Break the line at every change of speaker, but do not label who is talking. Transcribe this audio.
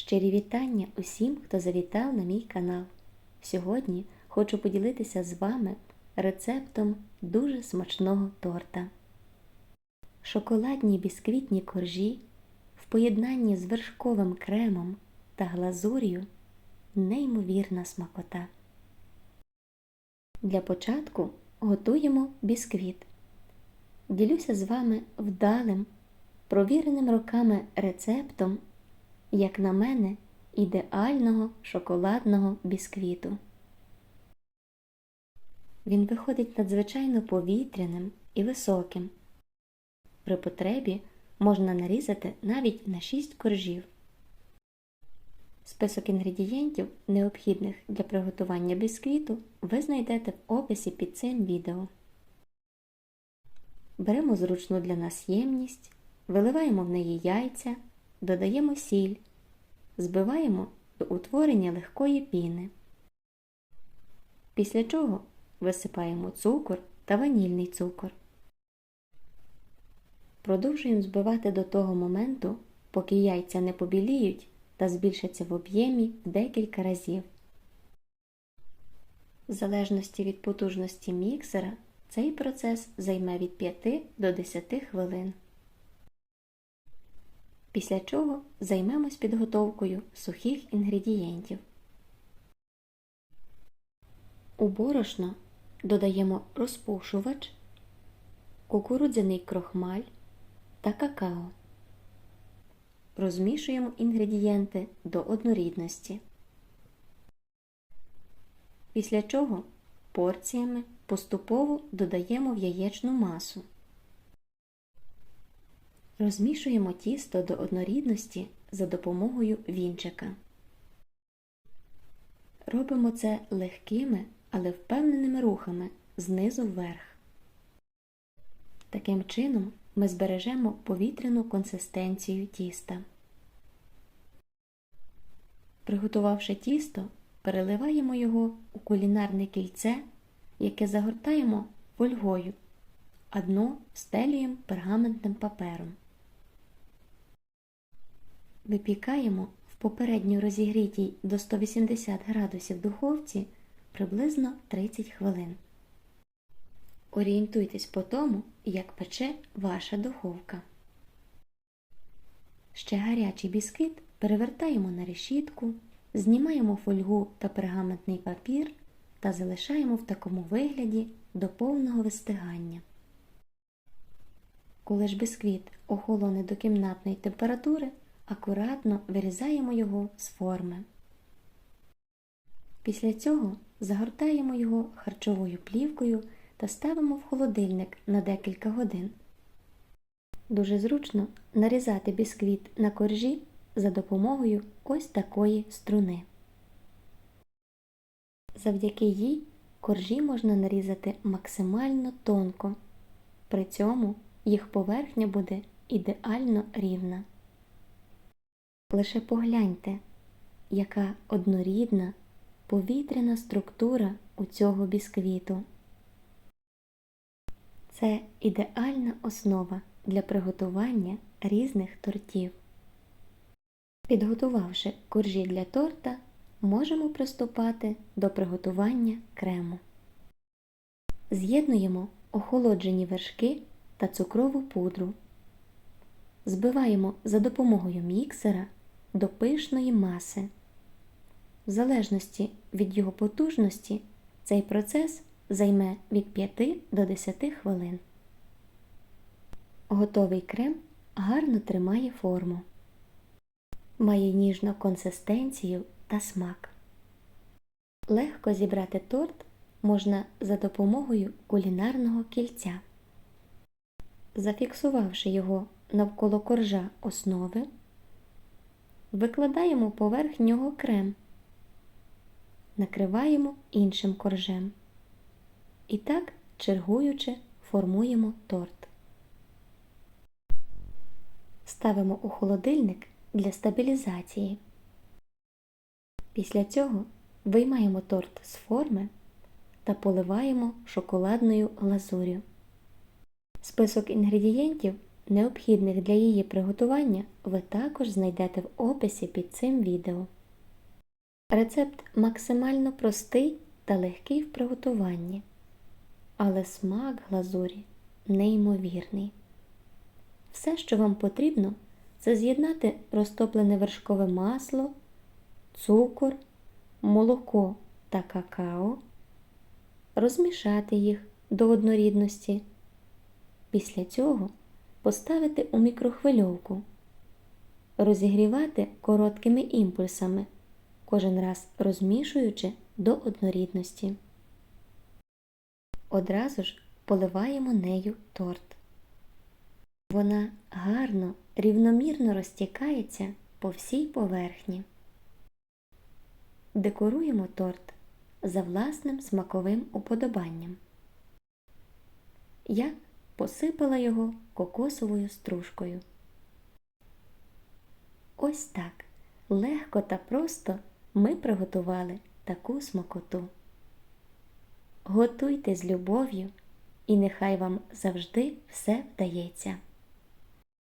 Щирі вітання усім, хто завітав на мій канал. Сьогодні хочу поділитися з вами рецептом дуже смачного торта. Шоколадні бісквітні коржі в поєднанні з вершковим кремом та глазур'ю неймовірна смакота. Для початку готуємо бісквіт. Ділюся з вами вдалим, провіреним роками рецептом, як на мене, ідеального шоколадного бісквіту. Він виходить надзвичайно повітряним і високим. При потребі можна нарізати навіть на 6 коржів. Список інгредієнтів, необхідних для приготування бісквіту, ви знайдете в описі під цим відео. Беремо зручну для нас ємність, виливаємо в неї яйця, додаємо сіль, збиваємо до утворення легкої піни. Після чого висипаємо цукор та ванільний цукор. Продовжуємо збивати до того моменту, поки яйця не побіліють та збільшаться в об'ємі декілька разів. В залежності від потужності міксера цей процес займе від 5 до 10 хвилин. Після чого займемось підготовкою сухих інгредієнтів. У борошно додаємо розпушувач, кукурудзяний крохмаль та какао. Розмішуємо інгредієнти до однорідності. Після чого порціями поступово додаємо в яєчну масу. Розмішуємо тісто до однорідності за допомогою вінчика. Робимо це легкими, але впевненими рухами знизу вверх. Таким чином ми збережемо повітряну консистенцію тіста. Приготувавши тісто, переливаємо його у кулінарне кільце, яке загортаємо фольгою, а дно стелюємо пергаментним папером. Випікаємо в попередньо розігрітій до 180 градусів духовці приблизно 30 хвилин. Орієнтуйтесь по тому, як пече ваша духовка. Ще гарячий бісквіт перевертаємо на решітку, знімаємо фольгу та пергаментний папір та залишаємо в такому вигляді до повного вистигання. Коли ж бісквіт охолоне до кімнатної температури, акуратно вирізаємо його з форми. Після цього загортаємо його харчовою плівкою та ставимо в холодильник на декілька годин. Дуже зручно нарізати бісквіт на коржі за допомогою ось такої струни. Завдяки їй коржі можна нарізати максимально тонко, при цьому їх поверхня буде ідеально рівна. Лише погляньте, яка однорідна повітряна структура у цього бісквіту. Це ідеальна основа для приготування різних тортів. Підготувавши коржі для торта, можемо приступати до приготування крему. З'єднуємо охолоджені вершки та цукрову пудру. Збиваємо за допомогою міксера до пишної маси. В залежності від його потужності цей процес займе від 5 до 10 хвилин. Готовий крем гарно тримає форму, має ніжну консистенцію та смак. Легко зібрати торт можна за допомогою кулінарного кільця. Зафіксувавши його навколо коржа основи, викладаємо поверх нього крем, накриваємо іншим коржем. І так, чергуючи, формуємо торт. Ставимо у холодильник для стабілізації. Після цього виймаємо торт з форми та поливаємо шоколадною глазур'ю. Список інгредієнтів необхідних для її приготування, ви також знайдете в описі під цим відео. Рецепт максимально простий та легкий в приготуванні, але смак глазурі неймовірний. Все, що вам потрібно, це з'єднати розтоплене вершкове масло, цукор, молоко та какао, розмішати їх до однорідності. Після цього поставити у мікрохвильовку, розігрівати короткими імпульсами, кожен раз розмішуючи до однорідності. Одразу ж поливаємо нею торт. Вона гарно, рівномірно розтікається по всій поверхні. Декоруємо торт за власним смаковим уподобанням. Я посипала його кокосовою стружкою. Ось так легко та просто ми приготували таку смакоту. Готуйте з любов'ю, і нехай вам завжди все вдається.